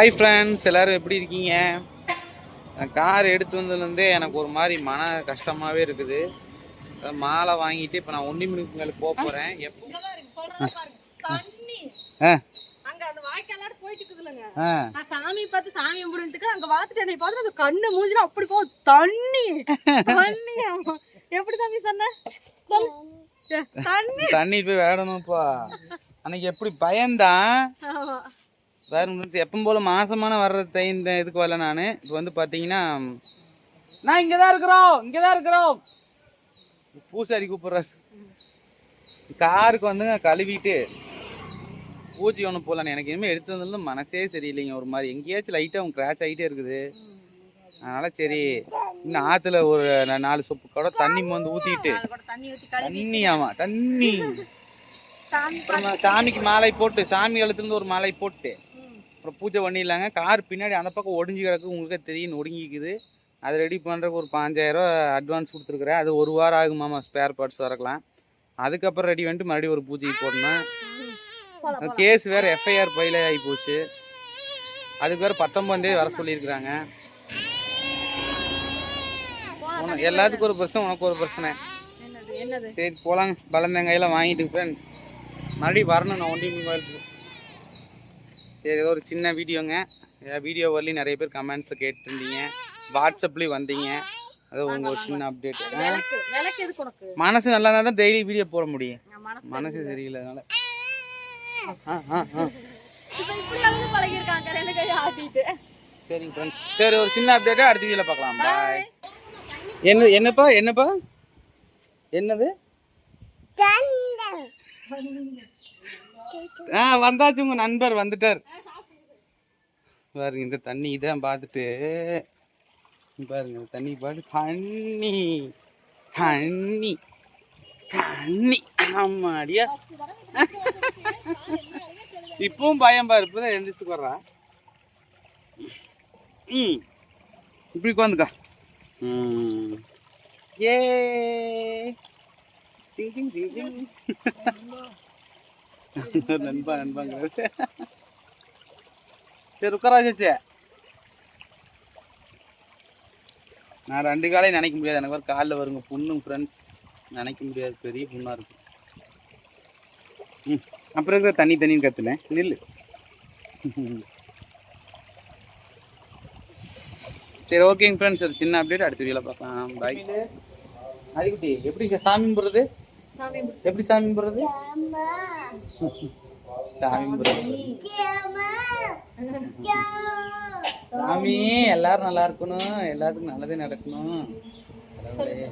Hi friends எல்லாரும் எப்படி இருக்கீங்க? கார் எடுத்து வந்ததுலேருந்தே எனக்கு ஒரு மாதிரி மன கஷ்டமாகவே இருக்குது. மாலை வாங்கிட்டு இப்போ நான் ஒன்றி மணிக்கு மேலே போக போகிறேன் எப்போ. ஆ. சாமி பார்த்து சாமி கும்பிட்டுட்டு அங்க பார்த்துட்டு என்னை பார்த்துட்டு அந்த கண்ணு மூஞ்சில அப்படி போ தண்ணி. தண்ணி. எப்படி தம்பி சொன்ன? தண்ணி. தண்ணி. போய் விளையாடணும்ப்பா. அன்னைக்கு எப்படி பயந்தான். வேற முடிஞ்சு எப்பவும் போல மாசமான வர்றது தை- இந்த இதுக்கு வரல நான். இப்போ வந்து பார்த்தீங்கன்னா நான் இங்கே தான் இருக்கிறோம் இங்கே தான் இருக்கிறோம். பூசாரி கூப்பிட்றாரு. காருக்கு வந்து கழுவிட்டு பூஜை ஒன்று போகலான்னு எனக்கு இனிமேல் எடுத்து வந்ததுல மனசே சரியில்லைங்க. ஒரு மாதிரி எங்கேயாச்சும் லைட்டாக அவங்க கிராச் ஆகிட்டே இருக்குது. அதனால சரி இன்னும் ஆற்றுல ஒரு நாலு சொப்பு கூட தண்ணி வந்து ஊற்றிட்டு தண்ணி ஆமாம் தண்ணி சாமிக்கு மாலை போட்டு சாமி கழுத்துலேருந்து ஒரு மாலை போட்டு. அப்புறம் பூஜை பண்ணிடலாங்க. கார் பின்னாடி அந்த பக்கம் ஒடிஞ்சு கிடக்கு. உங்களுக்கே தெரியும் ஒடுங்கிக்குது. அதை ரெடி பண்ணுறதுக்கு ஒரு பாஞ்சாயிரம் அட்வான்ஸ் கொடுத்துருக்குறேன். அது ஒரு வாரம் ஆகுமாமா ஸ்பேர் பார்ட்ஸ் வரக்கலாம் அதுக்கப்புறம் ரெடி பண்ணிட்டு மறுபடியும் ஒரு பூஜைக்கு போடணும். கேஸ் வேறு எஃப்ஐஆர் பயில ஆகி போச்சு. அதுக்கு வேறு பத்தொம்பதாந்தேதி வர சொல்லியிருக்கிறாங்க. உனக்கு எல்லாத்துக்கும் ஒரு பிரச்சனை உனக்கு ஒரு பிரச்சனை. சரி போலாங்க. பழந்தங்காயெல்லாம் வாங்கிட்டு ஃப்ரெண்ட்ஸ் மறுபடியும் வரணும் நான் ஒண்டி மொபைலுக்கு சரி ஏதோ ஒரு சின்ன வீடியோங்க. ஏதாவது வீடியோ வரலையும் நிறைய பேர் கமெண்ட்ஸில் கேட்டுருந்தீங்க. வாட்ஸ்அப்லேயும் வந்தீங்க. அது உங்கள் ஒரு சின்ன அப்டேட் மனசு நல்லா இருந்தால் தான் டெய்லி வீடியோ போட முடியும். என் மனசு மனசு சரியில்லை அதனால. சரிங்க ஃப்ரெண்ட்ஸ் சரி ஒரு சின்ன அப்டேட்டை அடுத்த வீடியோவில் பார்க்கலாம். பாய் என்ன என்னப்பா என்னப்பா? என்னது? ஆ வந்தாச்சு உங்க நண்பர் வந்துட்டார். பாருங்க இந்த தண்ணி இதான் பார்த்துட்டு. பாருங்க இந்த தண்ணி பாட்டு தண்ணி தண்ணி தண்ணி. ஆமாடியா இப்பவும் பயம் பாரு இப்பதான் எந்திரிச்சு போடுறா ம் இப்படி உட்காந்துக்கா. ம். ஏ டிங் டிங் டிங் டிங். நண்பா நண்பாங்க சரி உட்காராச்சே நான் ரெண்டு காலையும் நினைக்க முடியாது. எனக்கு ஒரு காலில் வருங்க. புண்ணும் ஃப்ரெண்ட்ஸ் நினைக்க முடியாது. பெரிய புண்ணாக இருக்கும் ம் அப்புறம் இருக்கிற தண்ணி தண்ணின்னு கற்றுனேன் நில்லு. சரி ஓகேங்க ஃப்ரெண்ட்ஸ் ஒரு சின்ன அப்டேட் அடுத்த வீடியோவில் பார்க்கலாம். பாய் அதுக்குட்டி எப்படி சாமி போடுறது எப்படி சாமி கும்பிட்றது? சாமி கும்பிட்றது. சாமி எல்லாரும் நல்லா இருக்கணும். எல்லாத்துக்கும் நல்லதே நடக்கணும். கடவுளே.